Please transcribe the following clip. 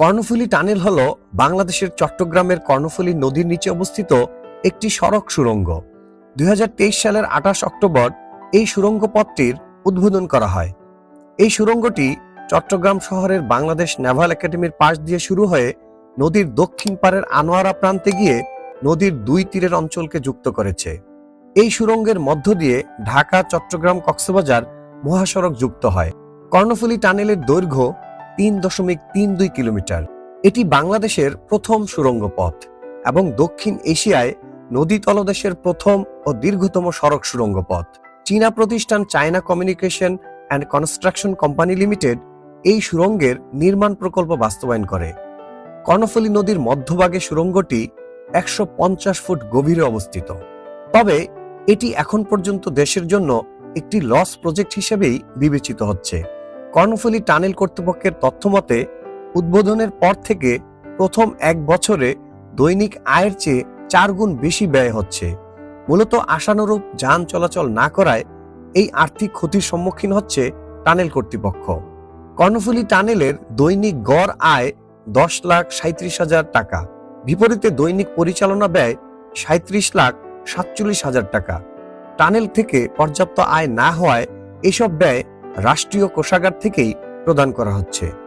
Karnaphuli tunnel হল বাংলাদেশের চট্টগ্রামের কর্ণফুলী নদীর নিচে অবস্থিত একটি সড়ক সুড়ঙ্গ দুই সালের আঠাশ অক্টোবর এই সুড়ঙ্গ পথটির উদ্বোধন করা হয়। এই সুড়ঙ্গটি চট্টগ্রাম শহরের বাংলাদেশ নেভাল একাডেমির পাশ দিয়ে শুরু হয়ে নদীর দক্ষিণ পাড়ের আনোয়ারা প্রান্তে গিয়ে নদীর দুই তীরের অঞ্চলকে যুক্ত করেছে। এই সুড়ঙ্গের মধ্য দিয়ে ঢাকা চট্টগ্রাম কক্সবাজার মহাসড়ক যুক্ত হয়। কর্ণফুলী টানেলের দৈর্ঘ্য তিন দশমিক তিন দুই কিলোমিটার। এটি বাংলাদেশের প্রথম সুড়ঙ্গ পথ এবং দক্ষিণ এশিয়ায় নদী তলদেশের প্রথম ও দীর্ঘতম সড়ক সুড়ঙ্গ পথ। চীনা প্রতিষ্ঠান China communication and construction company limited এই সুড়ঙ্গের নির্মাণ প্রকল্প বাস্তবায়ন করে। কর্ণফুলী নদীর মধ্যভাগে সুড়ঙ্গটি একশো পঞ্চাশ ফুট গভীরে অবস্থিত। তবে এটি এখন পর্যন্ত দেশের জন্য একটি লস প্রজেক্ট হিসেবেই বিবেচিত হচ্ছে। কর্ণফুলী টানেল কর্তৃপক্ষের তথ্যমতে, উদ্বোধনের পর থেকে প্রথম এক বছরে দৈনিক আয়ের চেয়ে চার গুণ বেশি ব্যয় হচ্ছে। মূলত আশানুরূপ যান চলাচল না করায় এই আর্থিক ক্ষতির সম্মুখীন হচ্ছে টানেল কর্তৃপক্ষ। কর্ণফুলী টানেলের দৈনিক গড় আয় দশ লাখ সাঁত্রিশ হাজার টাকা। বিপরীতে দৈনিক পরিচালনা ব্যয় সাঁত্রিশ লাখ সাতচল্লিশ হাজার টাকা। টানেল থেকে পর্যাপ্ত আয় না হওয়ায় এসব ব্যয় রাষ্ট্রীয় কোষাগার থেকেই প্রদান করা হচ্ছে।